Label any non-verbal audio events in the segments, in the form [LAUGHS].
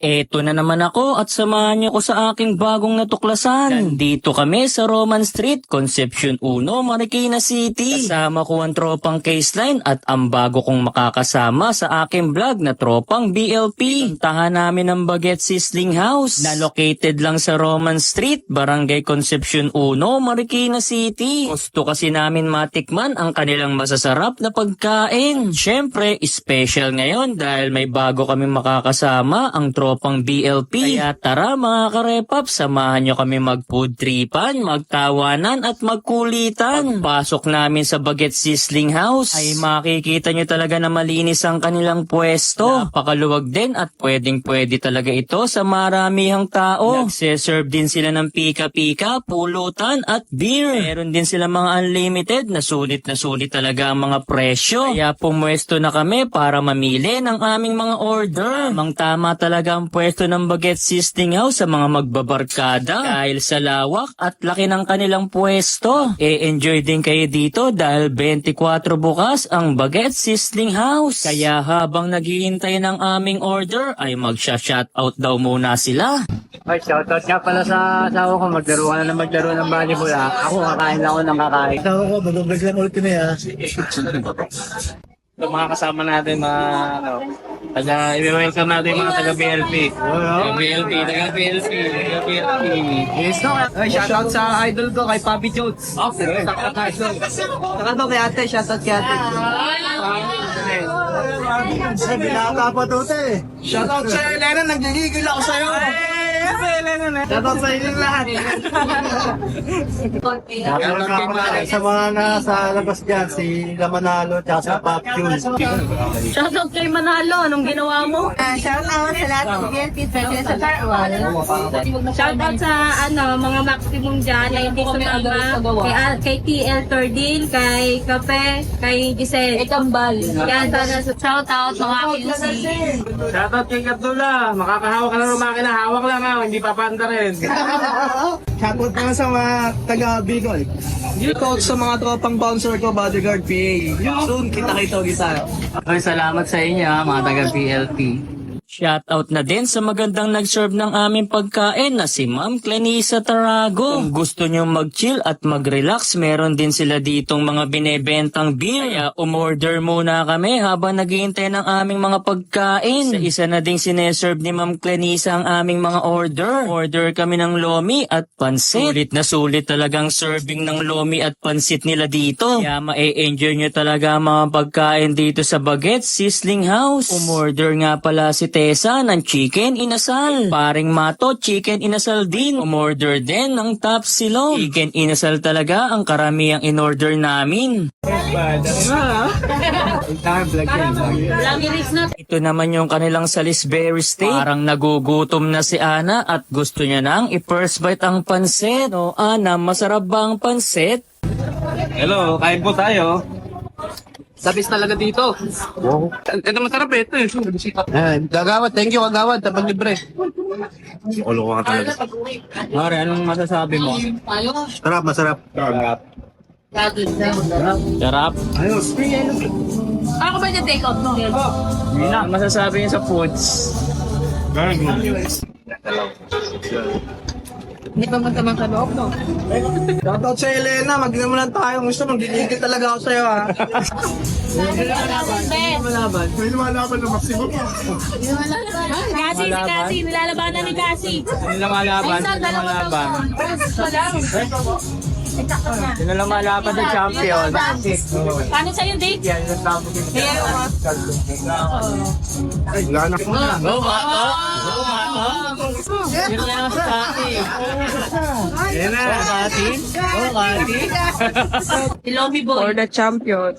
Eto na naman ako at samahan niyo ko sa aking bagong natuklasan. Nandito kami sa Roman Street, Concepcion 1, Marikina City. Kasama ko ang tropang Caseline at ang bago kong makakasama sa aking vlog na tropang BLP. Puntahan namin ang Baguette Sizzling House na located lang sa Roman Street, Barangay Concepcion 1, Marikina City. Gusto kasi namin matikman ang kanilang masasarap na pagkain. Syempre, special ngayon dahil may bago kami makakasama ang tropang BLP. Kaya tara mga karepap, samahan nyo kami mag-food tripan, magtawanan at magkulitan. Pagpasok namin sa Baguette Sizzling House ay makikita nyo talaga na malinis ang kanilang pwesto. Napakaluwag din at pwedeng pwede talaga ito sa maramihang tao. Nagseserve din sila ng pika-pika, pulutan at beer. Meron din sila mga unlimited na sulit na sulit talaga ang mga presyo. Kaya pumwesto na kami para mamili ng aming mga order. Tamang tama talaga ang pwesto ng Baguette Sizzling House sa mga magbabarkada. Dahil sa lawak at laki ng kanilang pwesto. E-enjoy din kayo dito dahil 24 bukas ang Baguette Sizzling House. Kaya habang naghihintay ng aming order ay magsha-shoutout daw muna sila. Ay, shoutout nga pala sa asawa ko. Maglaro ka na ng maglaro ng volleyball ah. Ako, kakain lang ako ng kakain. Tawag ko, mag-vlog lang ulit kami ha. [LAUGHS] Ito mga kasama natin, mga ano, taga, i-welcome natin yung mga taga BLP. Taga BLP, taga BLP, taga BLP. Yes, no. Ay, shoutout sa idol ko, kay Papi Jones. Okay. Saka to kay ate, shoutout kay ate. Ay, binata pa to te. Shoutout sa Elena, nagligigil ako sa'yo. Shoutout sa inyong lahat. Shoutout ka pala sa mga nasa labas dyan, si Lamanalo, tsaka sa Pop. Shoutout kay Manalo, anong ginawa mo? Ah, shout out sa lahat ng BLP, especially sa Tarwal. Shoutout sa ano, mga maximum dyan na hindi sumama. Kay, ah, kay TL Tordil, kay Kape, kay Giselle. Ikambal. Yan, sana shoutout mga QC. Shoutout kay Katula. Makakahawak ka na ng makina. Hawak lang ha. Hindi papanda rin. [LAUGHS] Shoutout nga sa mga taga Bicol. Shoutout sa mga tropang bouncer ko, Bodyguard PA. Soon, kita-kita kita. Ay, salamat sa inyo ha, mga taga PLP. Shoutout na din sa magandang nag-serve ng aming pagkain na si Ma'am Clenisa Tarago. Kung gusto nyo mag-chill at mag-relax, meron din sila ditong mga binebentang beer. Kaya umorder muna kami habang naghihintay ng aming mga pagkain. Sa isa na ding sineserve ni Ma'am Clenisa ang aming mga order. Order kami ng lomi at pansit. Sulit na sulit talagang serving ng lomi at pansit nila dito. Kaya ma-enjoy nyo talaga ang mga pagkain dito sa Baguette Sizzling House. Umorder nga pala si Tessa ng chicken inasal. Paring Mato, chicken inasal din. Umorder din ng top silog. Chicken inasal talaga ang karamihang in-order namin. Ito naman yung kanilang Salisbury steak. Parang nagugutom na si Ana at gusto niya nang i-first bite ang pansit. No, Ana, masarap ba ang pansit? Hello, kain po tayo. Sabis talaga dito. Ito masarap eh. Ito eh. Eh, gagawad, thank you kagawad, tapang libre. Ulo ko ka talaga. Mare, anong masasabi mo? Sarap, masarap. Sarap. Ayos. Ako ba yung take out mo? Hindi na. masasabi niyo sa foods? Hindi pa magtamang sa loob, no? Shoutout sa Elena, magdala mo lang tayo. Gusto, magdidikit talaga ako sa'yo ha. May lumalaban na maximum. Kasi si Kasi, nilalabanan ni Kasi. Ano lumalaban? Ano lumalaban? Sino lumalaban ng champion? Paano sa'yo, Dave? Yan, yung tabo din. Ay, wala na. Go, Mato! oh, Yan na. Kati? Kati! [LAUGHS] Si Lobby Boy.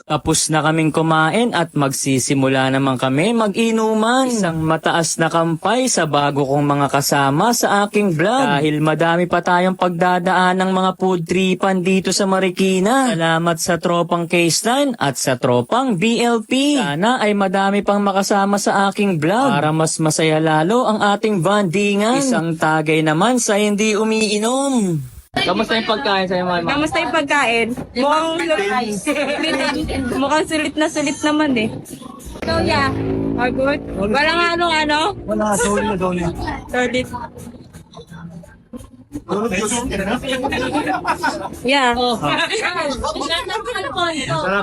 Tapos na kaming kumain at magsisimula naman kami mag-inuman. Isang mataas na kampay sa bago kong mga kasama sa aking vlog. Dahil madami pa tayong pagdadaan ng mga food tripan dito sa Marikina. Salamat sa tropang Caseline at sa tropang BLP. Sana ay madami pang makasama sa aking vlog para mas masaya lalo ang ating bandingan. Isang tagay naman sa hindi umiinom. Kamusta yung pagkain sa'yo, mama? Kamusta yung pagkain? Mukhang, [LAUGHS] mukhang sulit na sulit naman eh. So, yeah. Pagod. Walang ano, ano? Wala, sorry na daw niya. 30. Yeah. Oh. Sarap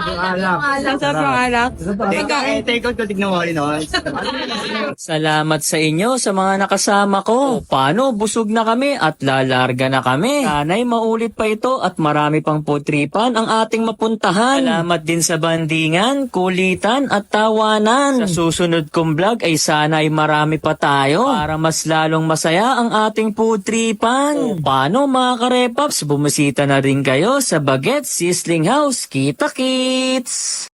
yung alak. Sarap yung alak. Take out ko, tignan mo, yun, oh. Salamat sa inyo sa mga nakasama ko. O, paano? Busog na kami at lalarga na kami. Sana'y maulit pa ito at marami pang putripan ang ating mapuntahan. Salamat din sa bandingan, kulitan at tawanan. Sa susunod kong vlog ay sana ay marami pa tayo para mas lalong masaya ang ating putripan. O, paano mga karepaps? Bumisita na rin kayo sa Baguette Sizzling House. Kita kits!